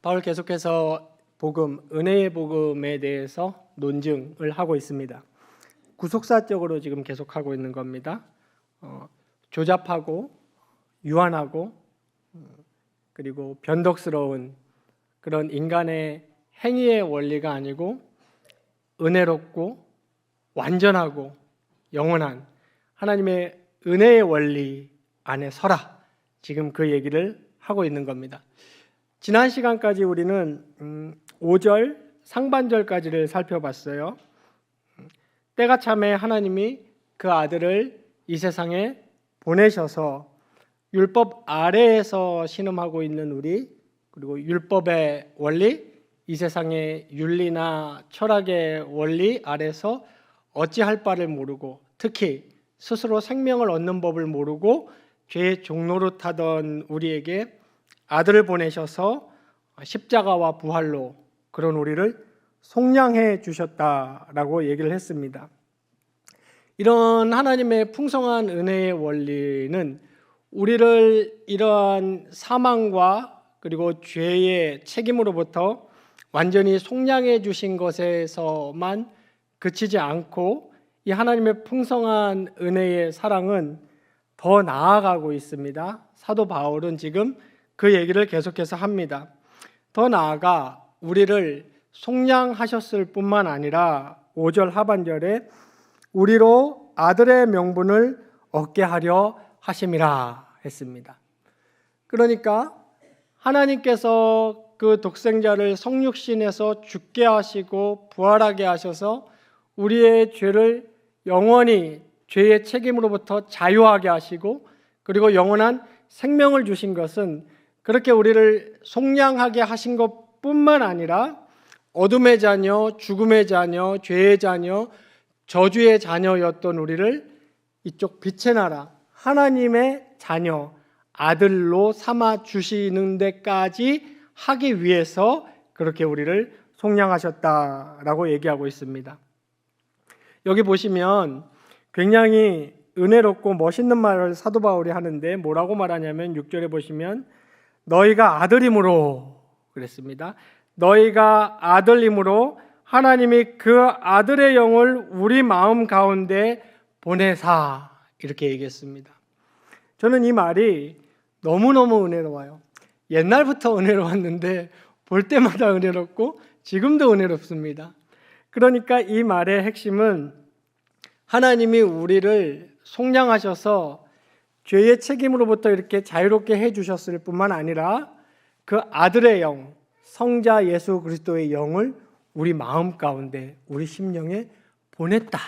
바울 계속해서 복음, 은혜의 복음에 대해서 논증을 하고 있습니다. 구속사적으로 지금 계속하고 있는 겁니다. 어, 조잡하고 유한하고 음, 그리고 변덕스러운 그런 인간의 행위의 원리가 아니고 은혜롭고 완전하고 영원한 하나님의 은혜의 원리 안에 서라. 지금 그 얘기를 하고 있는 겁니다. 지난 시간까지 우리는 음, 5절 상반절까지를 살펴봤어요. 때가 참에 하나님이 그 아들을 이 세상에 보내셔서 율법 아래에서 신음하고 있는 우리 그리고 율법의 원리 이 세상의 윤리나 철학의 원리 아래서 어찌할 바를 모르고 특히 스스로 생명을 얻는 법을 모르고 죄의 종로로 타던 우리에게 아들을 보내셔서 십자가와 부활로 그런 우리를 속량해 주셨다라고 얘기를 했습니다. 이런 하나님의 풍성한 은혜의 원리는 우리를 이러한 사망과 그리고 죄의 책임으로부터 완전히 속량해 주신 것에서만 그치지 않고 이 하나님의 풍성한 은혜의 사랑은 더 나아가고 있습니다. 사도 바울은 지금 그 얘기를 계속해서 합니다. 더 나아가 우리를 속량하셨을 뿐만 아니라 5절 하반절에 우리로 아들의 명분을 얻게 하려 하심이라 했습니다. 그러니까 하나님께서 그 독생자를 성육신에서 죽게 하시고 부활하게 하셔서 우리의 죄를 영원히 죄의 책임으로부터 자유하게 하시고 그리고 영원한 생명을 주신 것은 그렇게 우리를 속량하게 하신 것 뿐만 아니라 어둠의 자녀, 죽음의 자녀, 죄의 자녀, 저주의 자녀였던 우리를 이쪽 빛의 나라 하나님의 자녀 아들로 삼아 주시는 데까지 하기 위해서 그렇게 우리를 속량하셨다라고 얘기하고 있습니다. 여기 보시면 굉장히 은혜롭고 멋있는 말을 사도 바울이 하는데 뭐라고 말하냐면 6절에 보시면 너희가 아들임으로 그랬습니다. 너희가 아들임으로 하나님이 그 아들의 영을 우리 마음 가운데 보내사 이렇게 얘기했습니다. 저는 이 말이 너무너무 은혜로워요. 옛날부터 은혜로웠는데 볼 때마다 은혜롭고 지금도 은혜롭습니다. 그러니까 이 말의 핵심은 하나님이 우리를 속량하셔서 죄의 책임으로부터 이렇게 자유롭게 해 주셨을 뿐만 아니라 그 아들의 영, 성자 예수 그리스도의 영을 우리 마음 가운데 우리 심령에 보냈다.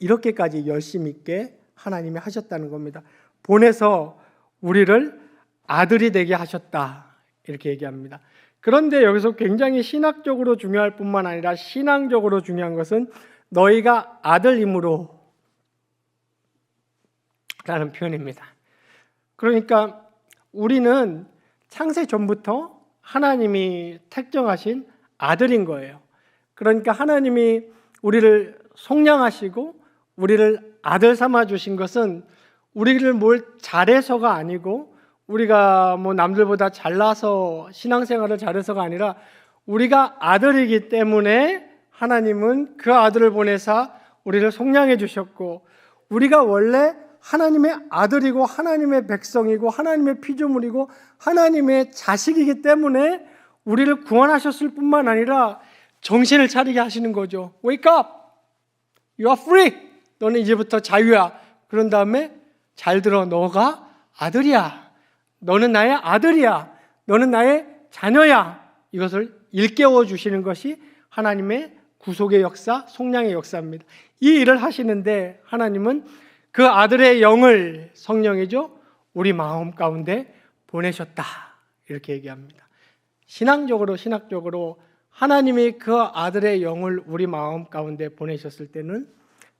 이렇게까지 열심 있게 하나님이 하셨다는 겁니다. 보내서 우리를 아들이 되게 하셨다. 이렇게 얘기합니다. 그런데 여기서 굉장히 신학적으로 중요할 뿐만 아니라 신앙적으로 중요한 것은 너희가 아들임으로 라는 표현입니다. 그러니까 우리는 창세 전부터 하나님이 택정하신 아들인 거예요. 그러니까 하나님이 우리를 속량하시고 우리를 아들 삼아 주신 것은 우리를 뭘 잘해서가 아니고 우리가 뭐 남들보다 잘나서 신앙생활을 잘해서가 아니라 우리가 아들이기 때문에 하나님은 그 아들을 보내사 우리를 속량해 주셨고 우리가 원래 하나님의 아들이고 하나님의 백성이고 하나님의 피조물이고 하나님의 자식이기 때문에 우리를 구원하셨을 뿐만 아니라 정신을 차리게 하시는 거죠. Wake up! You are free! 너는 이제부터 자유야. 그런 다음에 잘 들어. 너가 아들이야. 너는 나의 아들이야. 너는 나의 자녀야. 이것을 일깨워 주시는 것이 하나님의 구속의 역사, 속량의 역사입니다. 이 일을 하시는데 하나님은 그 아들의 영을 성령이죠. 우리 마음 가운데 보내셨다. 이렇게 얘기합니다. 신앙적으로 신학적으로 하나님이 그 아들의 영을 우리 마음 가운데 보내셨을 때는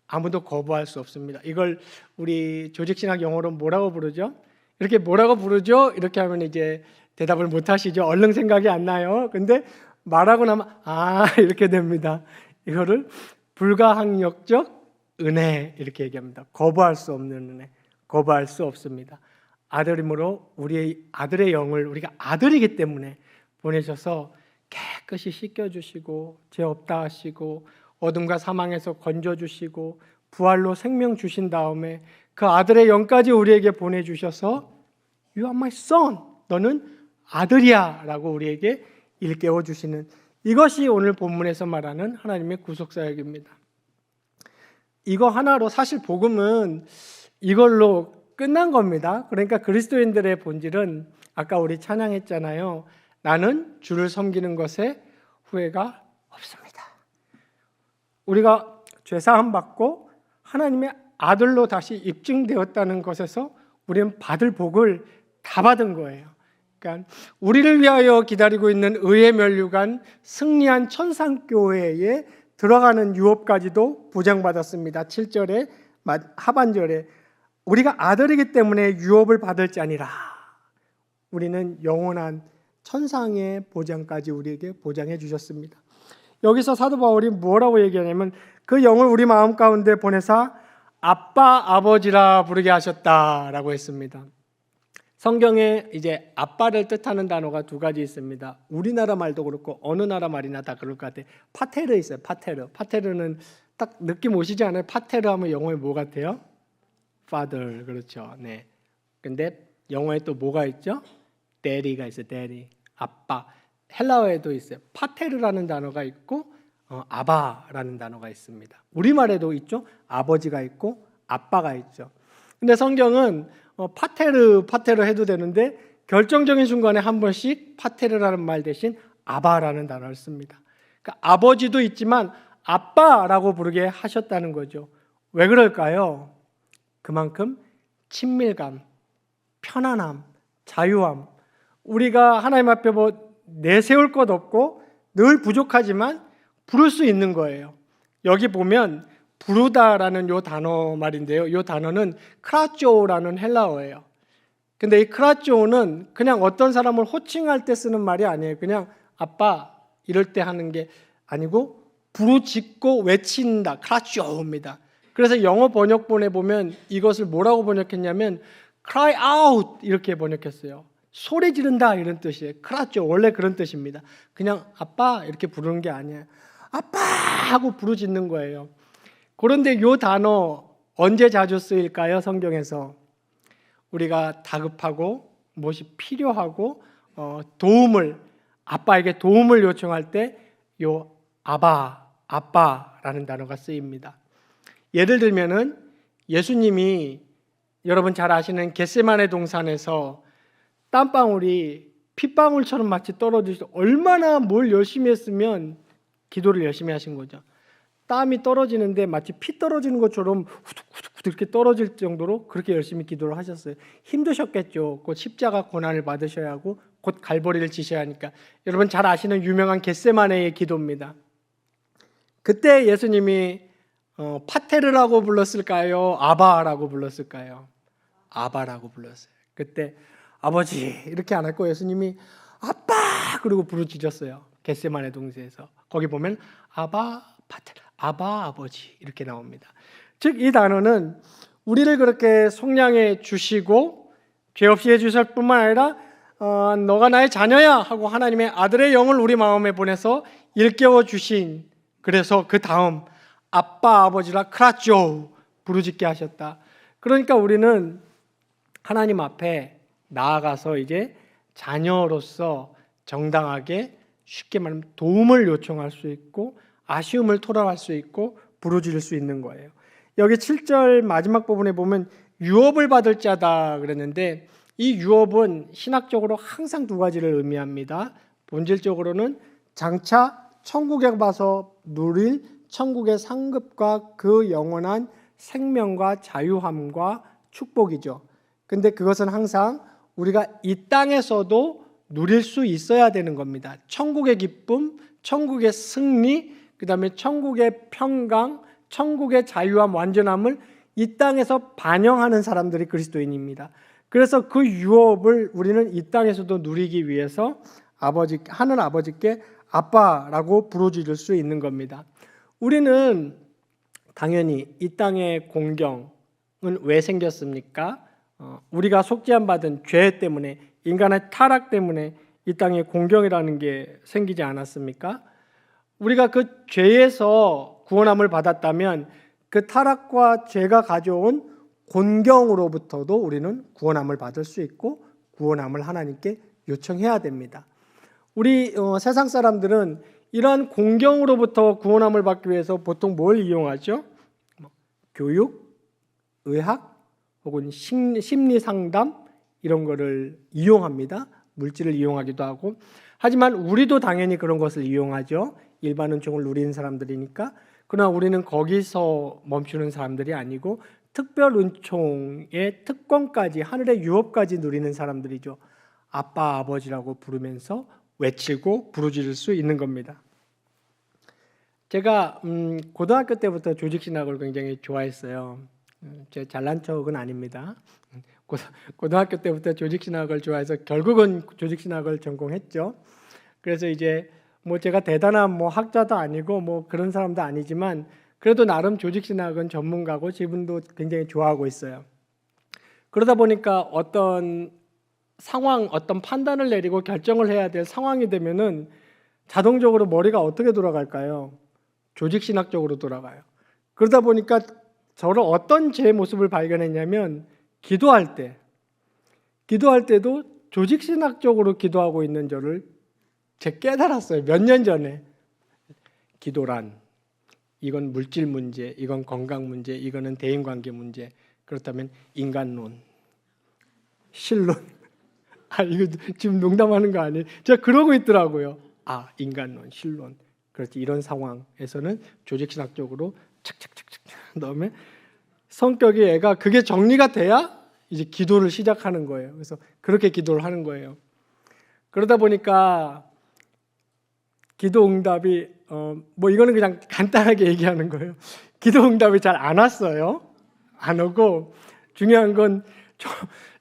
아무도 거부할 수 없습니다. 이걸 우리 조직신학 영어로 뭐라고 부르죠? 이렇게 뭐라고 부르죠? 이렇게 하면 이제 대답을 못 하시죠. 얼른 생각이 안 나요. 근데 말하고 나면 아 이렇게 됩니다. 이거를 불가항력적 은혜 이렇게 얘기합니다. 거부할 수 없는 은혜, 거부할 수 없습니다. 아들이므로 우리의 아들의 영을 우리가 아들이기 때문에 보내셔서 깨끗이 씻겨주시고 죄 없다 하시고 어둠과 사망에서 건져주시고 부활로 생명 주신 다음에 그 아들의 영까지 우리에게 보내주셔서 You are my son. 너는 아들이야. 라고 우리에게 일깨워 주시는 이것이 오늘 본문에서 말하는 하나님의 구속사역입니다. 이거 하나로 사실 복음은 이걸로 끝난 겁니다. 그러니까 그리스도인들의 본질은 아까 우리 찬양했잖아요. 나는 주를 섬기는 것에 후회가 없습니다. 우리가 죄사함 받고 하나님의 아들로 다시 입증되었다는 것에서 우리는 받을 복을 다 받은 거예요. 그러니까 우리를 위하여 기다리고 있는 의의 멸류관 승리한 천상교회에 들어가는 유업까지도 보장받았습니다. 7절에 하반절에 우리가 아들이기 때문에 유업을 받을지 아니라 우리는 영원한 천상의 보장까지 우리에게 보장해 주셨습니다. 여기서 사도 바울이 뭐라고 얘기하냐면 그 영을 우리 마음 가운데 보내사 아빠 아버지라 부르게 하셨다라고 했습니다. 성경에 이제 아빠를 뜻하는 단어가 두 가지 있습니다. 우리나라 말도 그렇고 어느 나라 말이나 다 그럴 것 같아요. 파테르 있어요. 파테르. 파테르는 딱 느낌 오시지 않아요? 파테르 하면 영어에 뭐 같아요? father 그렇죠. 네. 근데 영어에 또 뭐가 있죠? daddy가 있어요. daddy. 아빠. 헬라어에도 있어요. 파테르라는 단어가 있고 어, 아바라는 단어가 있습니다. 우리말에도 있죠. 아버지가 있고 아빠가 있죠. 근데 성경은 어, 파테르 파테르 해도 되는데 결정적인 순간에 한 번씩 파테르라는 말 대신 아바라는 단어를 씁니다. 그러니까 아버지도 있지만 아빠라고 부르게 하셨다는 거죠. 왜 그럴까요? 그만큼 친밀감, 편안함, 자유함. 우리가 하나님 앞에 뭐 내세울 것 없고 늘 부족하지만 부를 수 있는 거예요. 여기 보면 부르다라는 요 단어 말인데요. 요 단어는 크라쪼라는 헬라어예요. 근데 이 크라쪼는 그냥 어떤 사람을 호칭할 때 쓰는 말이 아니에요. 그냥 아빠 이럴 때 하는 게 아니고 부르짖고 외친다. 크라쪼입니다. 그래서 영어 번역본에 보면 이것을 뭐라고 번역했냐면 cry out 이렇게 번역했어요. 소리 지른다 이런 뜻이에요. 크라쪼 원래 그런 뜻입니다. 그냥 아빠 이렇게 부르는 게 아니에요. 아빠 하고 부르짖는 거예요. 그런데 이 단어 언제 자주 쓰일까요? 성경에서 우리가 다급하고 무엇이 필요하고 어, 도움을 아빠에게 도움을 요청할 때요 아바 아빠라는 단어가 쓰입니다. 예를 들면은 예수님이 여러분 잘 아시는 겟세만의 동산에서 땀방울이 핏방울처럼 마치 떨어지서 얼마나 뭘 열심히 했으면 기도를 열심히 하신 거죠. 땀이 떨어지는데 마치 피 떨어지는 것처럼 후둑후둑 이렇게 떨어질 정도로 그렇게 열심히 기도를 하셨어요. 힘드셨겠죠. 곧 십자가 고난을 받으셔야 하고 곧 갈보리를 지셔야 하니까 여러분 잘 아시는 유명한 겟세마네의 기도입니다. 그때 예수님이 어, 파테르라고 불렀을까요? 아바라고 불렀을까요? 아바라고 불렀어요. 그때 아버지 이렇게 안 했고 예수님이 아빠 그리고 부르짖었어요. 겟세마네 동시에서 거기 보면 아바 파테르 아바 아버지 이렇게 나옵니다. 즉 이 단어는 우리를 그렇게 속량해 주시고 죄 없이 해주실 뿐만 아니라 어, 너가 나의 자녀야 하고 하나님의 아들의 영을 우리 마음에 보내서 일깨워 주신 그래서 그 다음 아빠 아버지라 크라쪼 부르짖게 하셨다. 그러니까 우리는 하나님 앞에 나아가서 이제 자녀로서 정당하게 쉽게 말하면 도움을 요청할 수 있고 아쉬움을 토로할 수 있고 부르짖을 수 있는 거예요. 여기 7절 마지막 부분에 보면 유업을 받을 자다 그랬는데 이 유업은 신학적으로 항상 두 가지를 의미합니다. 본질적으로는 장차 천국에 가서 누릴 천국의 상급과 그 영원한 생명과 자유함과 축복이죠. 근데 그것은 항상 우리가 이 땅에서도 누릴 수 있어야 되는 겁니다. 천국의 기쁨, 천국의 승리, 그 다음에 천국의 평강, 천국의 자유함, 완전함을 이 땅에서 반영하는 사람들이 그리스도인입니다. 그래서 그 유업을 우리는 이 땅에서도 누리기 위해서 아버지 하는 아버지께 아빠라고 부르짖을 수 있는 겁니다. 우리는 당연히 이 땅의 공경은 왜 생겼습니까? 어, 우리가 속죄함 받은 죄 때문에 인간의 타락 때문에 이 땅에 공경이라는 게 생기지 않았습니까? 우리가 그 죄에서 구원함을 받았다면 그 타락과 죄가 가져온 곤경으로부터도 우리는 구원함을 받을 수 있고 구원함을 하나님께 요청해야 됩니다. 우리 어, 세상 사람들은 이러한 공경으로부터 구원함을 받기 위해서 보통 뭘 이용하죠? 뭐, 교육, 의학, 혹은 심- 심리 상담 이런 거를 이용합니다. 물질을 이용하기도 하고. 하지만 우리도 당연히 그런 것을 이용하죠. 일반 은총을 누리는 사람들이니까. 그러나 우리는 거기서 멈추는 사람들이 아니고 특별 은총의 특권까지 하늘의 유업까지 누리는 사람들이죠. 아빠 아버지라고 부르면서 외치고 부르짖을 수 있는 겁니다. 제가 음, 고등학교 때부터 조직 신학을 굉장히 좋아했어요. 음, 제 잘난 척은 아닙니다. 고등학교 때부터 조직 신학을 좋아해서 결국은 조직 신학을 전공했죠. 그래서 이제 뭐 제가 대단한 뭐 학자도 아니고 뭐 그런 사람도 아니지만 그래도 나름 조직 신학은 전문가고 지금도 굉장히 좋아하고 있어요. 그러다 보니까 어떤 상황, 어떤 판단을 내리고 결정을 해야 될 상황이 되면은 자동적으로 머리가 어떻게 돌아갈까요? 조직 신학적으로 돌아가요. 그러다 보니까 저를 어떤 제 모습을 발견했냐면 기도할 때, 기도할 때도 조직 신학적으로 기도하고 있는 저를 제 깨달았어요. 몇 년 전에 기도란 이건 물질 문제, 이건 건강 문제, 이거는 대인 관계 문제. 그렇다면 인간론, 신론. 아 이거 지금 농담하는 거 아니에요? 제가 그러고 있더라고요. 아 인간론, 신론. 그렇지 이런 상황에서는 조직 신학적으로 착착착착 넣으면 성격이 애가 그게 정리가 돼야 이제 기도를 시작하는 거예요. 그래서 그렇게 기도를 하는 거예요. 그러다 보니까 기도 응답이 어, 뭐 이거는 그냥 간단하게 얘기하는 거예요. 기도 응답이 잘 안 왔어요. 안 오고 중요한 건 저-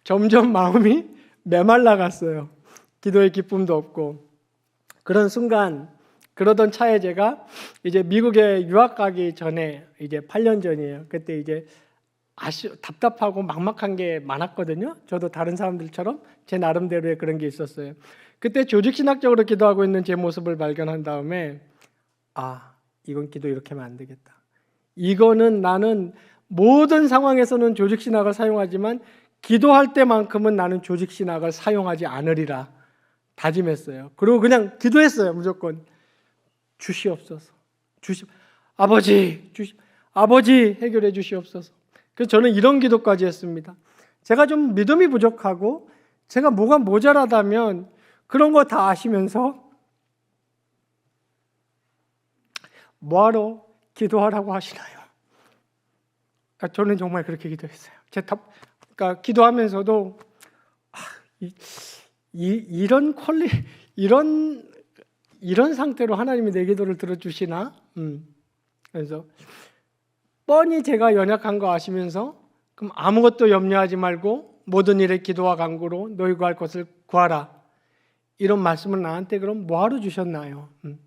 점점 마음이 메말라 갔어요. 기도의 기쁨도 없고 그런 순간 그러던 차에 제가 이제 미국에 유학 가기 전에 이제 8년 전이에요. 그때 이제 아쉬 답답하고 막막한 게 많았거든요. 저도 다른 사람들처럼 제 나름대로의 그런 게 있었어요. 그때 조직 신학적으로 기도하고 있는 제 모습을 발견한 다음에 아, 이건 기도 이렇게 하면 안 되겠다. 이거는 나는 모든 상황에서는 조직 신학을 사용하지만 기도할 때만큼은 나는 조직 신학을 사용하지 않으리라 다짐했어요. 그리고 그냥 기도했어요. 무조건 주시옵소서. 주시 아버지 주시 아버지 해결해 주시옵소서. 그래서 저는 이런 기도까지 했습니다. 제가 좀 믿음이 부족하고 제가 뭐가 모자라다면 그런 거 다 아시면서 뭐하러 기도하라고 하시나요? 아, 저는 정말 그렇게 기도했어요. 제 답, 그러니까 기도하면서도 아, 이, 이, 이 런 퀄리, 이런 이런 상태로 하나님이 내 기도를 들어주시나? 음. 그래서 뻔히 제가 연약한 거 아시면서 그럼 아무것도 염려하지 말고 모든 일에 기도와 간구로 너희 구할 것을 구하라. 이런 말씀을 나한테 그럼 뭐하러 주셨나요? 음.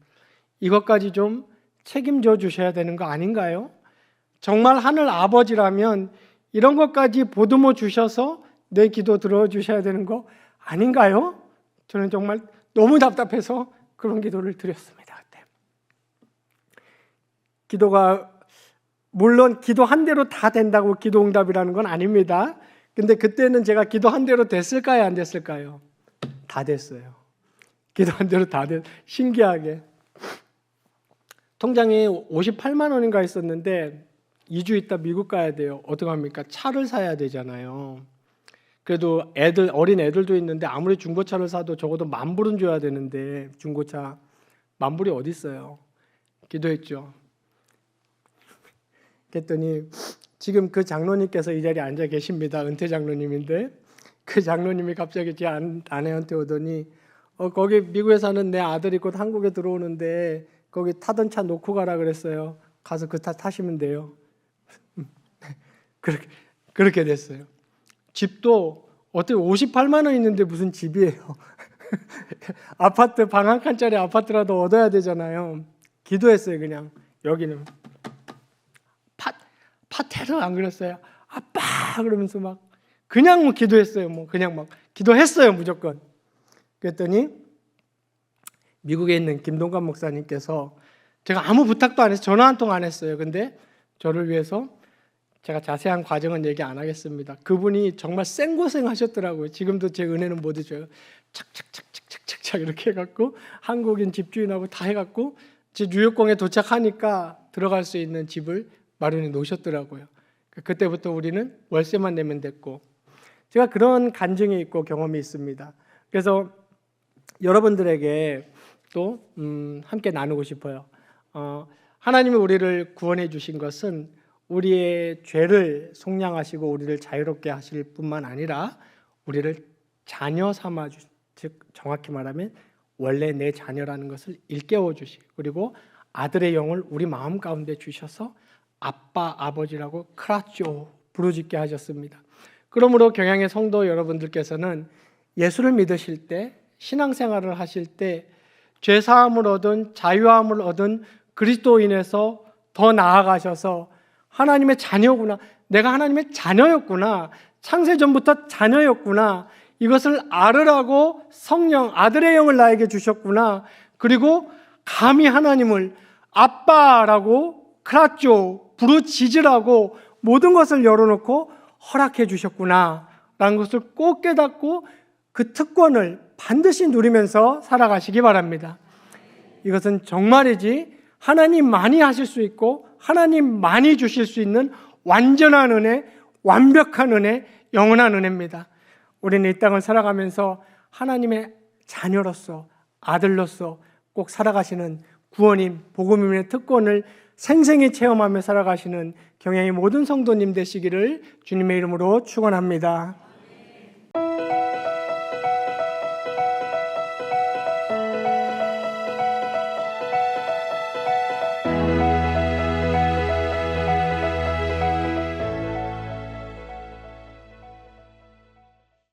이것까지 좀 책임져 주셔야 되는 거 아닌가요? 정말 하늘 아버지라면 이런 것까지 보듬어 주셔서 내 기도 들어 주셔야 되는 거 아닌가요? 저는 정말 너무 답답해서 그런 기도를 드렸습니다. 기도가 물론 기도 한 대로 다 된다고 기도 응답이라는 건 아닙니다. 근데 그때는 제가 기도 한 대로 됐을까요, 안 됐을까요? 다 됐어요. 기도 한 대로 다 됐. 신기하게 통장에 58만 원인가 있었는데 2주 있다 미국 가야 돼요. 어떡합니까? 차를 사야 되잖아요. 그래도 애들 어린 애들도 있는데 아무리 중고차를 사도 적어도 만 불은 줘야 되는데 중고차 만 불이 어디 있어요? 기도했죠. 그랬더니 지금 그 장로님께서 이 자리에 앉아 계십니다. 은퇴 장로님인데 그 장로님이 갑자기 제 안- 아내한테 오더니 어, 거기 미국에 사는 내 아들이 곧 한국에 들어오는데 거기 타던 차 놓고 가라 그랬어요. 가서 그 차 타시면 돼요. 그렇게 그렇게 됐어요. 집도 어떻게 58만 원 있는데 무슨 집이에요? 아파트 방 한 칸짜리 아파트라도 얻어야 되잖아요. 기도했어요, 그냥 여기는 파 파테르 안 그랬어요. 아빠 그러면서 막 그냥 뭐 기도했어요. 뭐 그냥 막 기도했어요, 무조건. 그랬더니 미국에 있는 김동관 목사님께서 제가 아무 부탁도 안 해서 전화 한 통 안 했어요. 근데 저를 위해서 제가 자세한 과정은 얘기 안 하겠습니다. 그분이 정말 생고생 하셨더라고요. 지금도 제 은혜는 못 잊어요. 착착착착착착 이렇게 해갖고 한국인 집주인하고 다 해갖고 제 뉴욕공에 도착하니까 들어갈 수 있는 집을 마련해 놓으셨더라고요. 그때부터 우리는 월세만 내면 됐고 제가 그런 간증이 있고 경험이 있습니다. 그래서 여러분들에게 또 음, 함께 나누고 싶어요. 어, 하나님이 우리를 구원해 주신 것은 우리의 죄를 속량하시고 우리를 자유롭게 하실 뿐만 아니라 우리를 자녀 삼아 주, 즉 정확히 말하면 원래 내 자녀라는 것을 일깨워 주시고 그리고 아들의 영을 우리 마음 가운데 주셔서 아빠 아버지라고 크라쪼 부르짖게 하셨습니다. 그러므로 경향의 성도 여러분들께서는 예수를 믿으실 때 신앙생활을 하실 때 죄사함을 얻은 자유함을 얻은 그리스도인에서 더 나아가셔서 하나님의 자녀구나. 내가 하나님의 자녀였구나. 창세 전부터 자녀였구나. 이것을 알으라고 성령 아들의 영을 나에게 주셨구나. 그리고 감히 하나님을 아빠라고 크라쪼 부르짖으라고 모든 것을 열어놓고 허락해 주셨구나. 라는 것을 꼭 깨닫고 그 특권을 반드시 누리면서 살아가시기 바랍니다. 이것은 정말이지 하나님만이 하실 수 있고 하나님만이 주실 수 있는 완전한 은혜, 완벽한 은혜, 영원한 은혜입니다. 우리는 이 땅을 살아가면서 하나님의 자녀로서 아들로서 꼭 살아가시는 구원임, 복음임의 특권을 생생히 체험하며 살아가시는 경향의 모든 성도님 되시기를 주님의 이름으로 축원합니다.